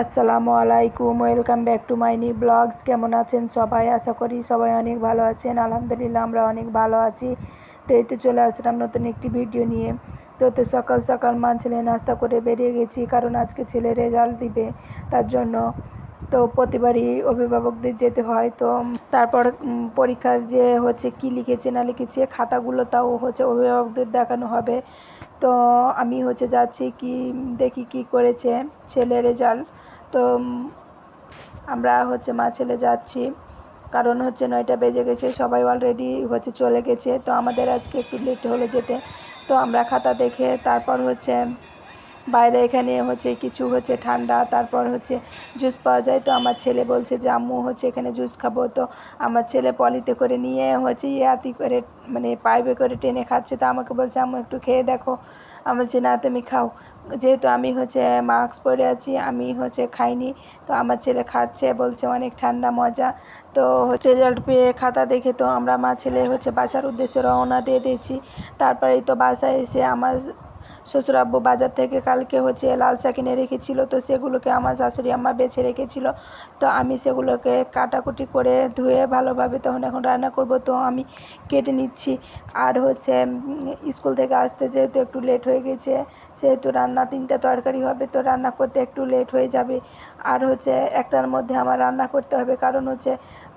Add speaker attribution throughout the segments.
Speaker 1: আসসালামু আলাইকুম, welcome back to my new blogs. কেমন আছেন সবাই? আশা করি সবাই অনেক ভালো আছেন। আলহামদুলিল্লাহ, আমরা অনেক ভালো আছি। তো এই তো চলে আসলাম নতুন একটি ভিডিও নিয়ে। তো তো সকাল সকাল মা ছেলে নাস্তা করে বেরিয়ে গেছি, কারণ আজকে ছেলে রেজাল্ট দিবে, তার জন্য তো প্রতিবারই অভিভাবকদের যেতে হয়। তো তারপর পরীক্ষার যে হচ্ছে কি লিখেছে, না লিখেছে, খাতাগুলো তাও হচ্ছে অভিভাবকদের দেখানো হবে। তো আমি হচ্ছে যাচ্ছি কি, দেখি কি করেছে ছেলে রেজাল্ট। তো আমরা হচ্ছে মা ছেলে যাচ্ছি। কারণ হচ্ছে নয়টা বেজে গেছে, সবাই অলরেডি হচ্ছে চলে গেছে। তো আমাদের আজকে একটু লেট হলো যেতে। তো আমরা খাতা দেখে তারপর হচ্ছে বাইরে এখানে হচ্ছে কিছু হচ্ছে ঠান্ডা, তারপর হচ্ছে জুস পাওয়া যায়। তো আমার ছেলে বলছে যে, আম্মু, হচ্ছে এখানে জুস খাব। তো আমার ছেলে পলিতে করে নিয়ে হচ্ছে ইয়াতি করে মানে পাইপে করে টেনে খাচ্ছে। তো আমাকে বলছে, আম্মু, একটু খেয়ে দেখো। আমি বলছি, না, তুমি খাও। যেহেতু আমি হচ্ছে মাস্ক পরে আছি, আমি হচ্ছে খাইনি। তো আমার ছেলে খাচ্ছে, বলছে অনেক ঠান্ডা, মজা। তো হচ্ছে রেজাল্ট পেয়ে খাতা দেখে তো আমরা মা ছেলে হচ্ছে বাসার উদ্দেশ্যে রওনা দিয়ে দিয়েছি। তারপরেই তো বাসায় এসে আমার শ্বশুর আব্বু বাজার থেকে কালকে হচ্ছে লাল চা কিনে রেখেছিল, তো সেগুলোকে আমার শাশুড়ি আম্মা বেছে রেখেছিল। তো আমি সেগুলোকে কাটাকুটি করে ধুয়ে ভালোভাবে তখন এখন রান্না করব, তো আমি কেটে নিচ্ছি। আর হচ্ছে স্কুল থেকে আসতে যেহেতু একটু লেট হয়ে গেছে, সেহেতু রান্না তিনটা তরকারি হবে, তো রান্না করতে একটু লেট হয়ে যাবে। আর হচ্ছে, একটার মধ্যে আমার রান্না করতে হবে, কারণ হচ্ছে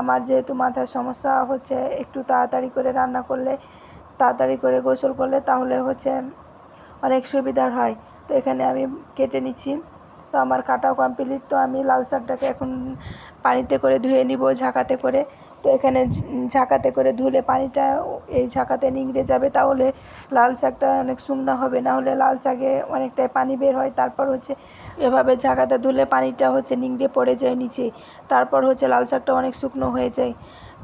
Speaker 1: আমার যেহেতু মাথার সমস্যা, হচ্ছে একটু তাড়াতাড়ি করে রান্না করলে, তাড়াতাড়ি করে গোসল করলে তাহলে হচ্ছে অনেক সুবিধার হয়। তো এখানে আমি কেটে নিচ্ছি। তো আমার কাটাও কমপ্লিট তো আমি লাল শাকটাকে এখন পানিতে করে ধুয়ে নিব ঝাঁকাতে করে। তো এখানে ঝাঁকাতে করে ধুলে পানিটা এই ঝাঁকাতে নিংড়ে যাবে। তাহলে লাল শাকটা অনেক শুকনো হবে। না হলে লাল শাকে অনেকটাই পানি বের হয়। তারপর হচ্ছে এভাবে ঝাঁকাতে ধুলে পানিটা হচ্ছে নিংড়ে পড়ে যায় নিচে। তারপর হচ্ছে লাল শাকটা অনেক শুকনো হয়ে যায়।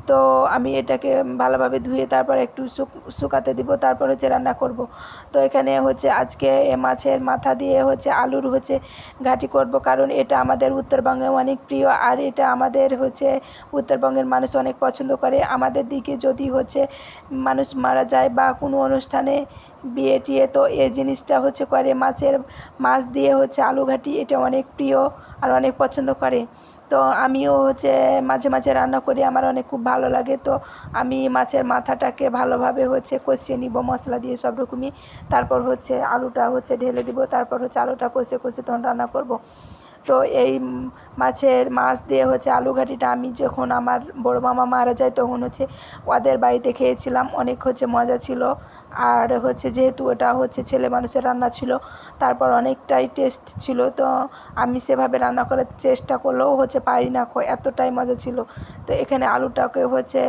Speaker 1: তো আমি এটাকে ভালোভাবে ধুয়ে তারপর একটু শুক- শুকাতে দিব, তারপর হচ্ছে রান্না করব। তো এখানে হচ্ছে আজকে এ মাছের মাথা দিয়ে হচ্ছে আলুর হচ্ছে ঘাটি করব, কারণ এটা আমাদের উত্তরবঙ্গে অনেক প্রিয়, আর এটা আমাদের হচ্ছে উত্তরবঙ্গের মানুষ অনেক পছন্দ করে। আমাদের দিকে যদি হচ্ছে মানুষ মারা যায় বা কোনো অনুষ্ঠানে বিয়ে টিয়ে, তো এই জিনিসটা হচ্ছে করে মাছের মাছ দিয়ে হচ্ছে আলু ঘাটি, এটা অনেক প্রিয় আর অনেক পছন্দ করে। তো আমিও হচ্ছে মাঝে মাঝে রান্না করি, আমার অনেক খুব ভালো লাগে। তো আমি মাছের মাথাটাকে ভালোভাবে হচ্ছে কষিয়ে নিব, মশলা দিয়ে সব রকমই। তারপর হচ্ছে আলুটা হচ্ছে ঢেলে দিব, তারপর হচ্ছে আলুটা কষে কষে তখন রান্না করব। তো এই মাছের মাছ দিয়ে হচ্ছে আলু ঘাটিটা আমি যখন আমার বড় মামা মারা যায় তখন হচ্ছে ওদের বাড়িতে খেয়েছিলাম। অনেক হচ্ছে মজা ছিল। আর হচ্ছে যেহেতু ওটা হচ্ছে ছেলে মানুষের রান্না ছিল, তারপর অনেকটাই টেস্ট ছিল। তো আমি সেভাবে রান্না করার চেষ্টা করলেও হচ্ছে পারি না এতটাই মজা ছিল। তো এখানে আলুটাকে হচ্ছে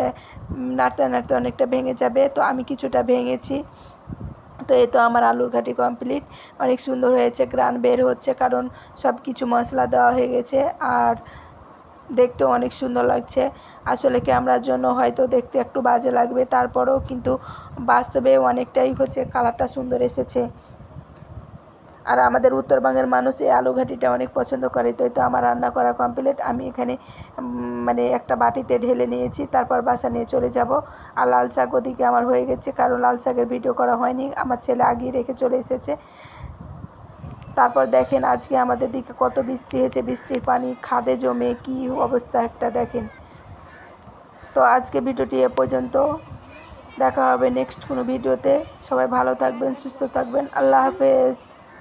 Speaker 1: নাড়তে নাড়তে অনেকটা ভেঙে যাবে। তো আমি কিছুটা ভেঙেছি। তো এ তো আমার আলুর ঘাটি কমপ্লিট অনেক সুন্দর হয়েছে গ্রান বের হচ্ছে কারণ সব কিছু মশলা দেওয়া হয়ে গেছে আর দেখতেও অনেক সুন্দর লাগছে। আসলে ক্যামেরার জন্য হয়তো দেখতে একটু বাজে লাগবে, তারপরেও কিন্তু বাস্তবে অনেকটাই হচ্ছে কালারটা সুন্দর এসেছে। আর আমাদের উত্তরবঙ্গের মানুষ এই আলু অনেক পছন্দ করে তো এই তো আমার রান্না করা কমপ্লিট আমি এখানে মানে একটা বাটিতে ঢেলে নিয়েছি, তারপর বাসা নিয়ে চলে যাব। আর লাল শাক ওদিকে আমার হয়ে গেছে, কারণ লাল শাকের ভিডিও করা হয়নি, আমার ছেলে আগিয়ে রেখে চলে এসেছে। তারপর দেখেন আজকে আমাদের দিকে কত বৃষ্টি হয়েছে, বৃষ্টির পানি খাদে জমে, কি অবস্থা একটা দেখেন। তো আজকে ভিডিওটি এ পর্যন্ত, দেখা হবে নেক্সট কোনো ভিডিওতে। সবাই ভালো থাকবেন, সুস্থ থাকবেন, আল্লাহ হাফেজ।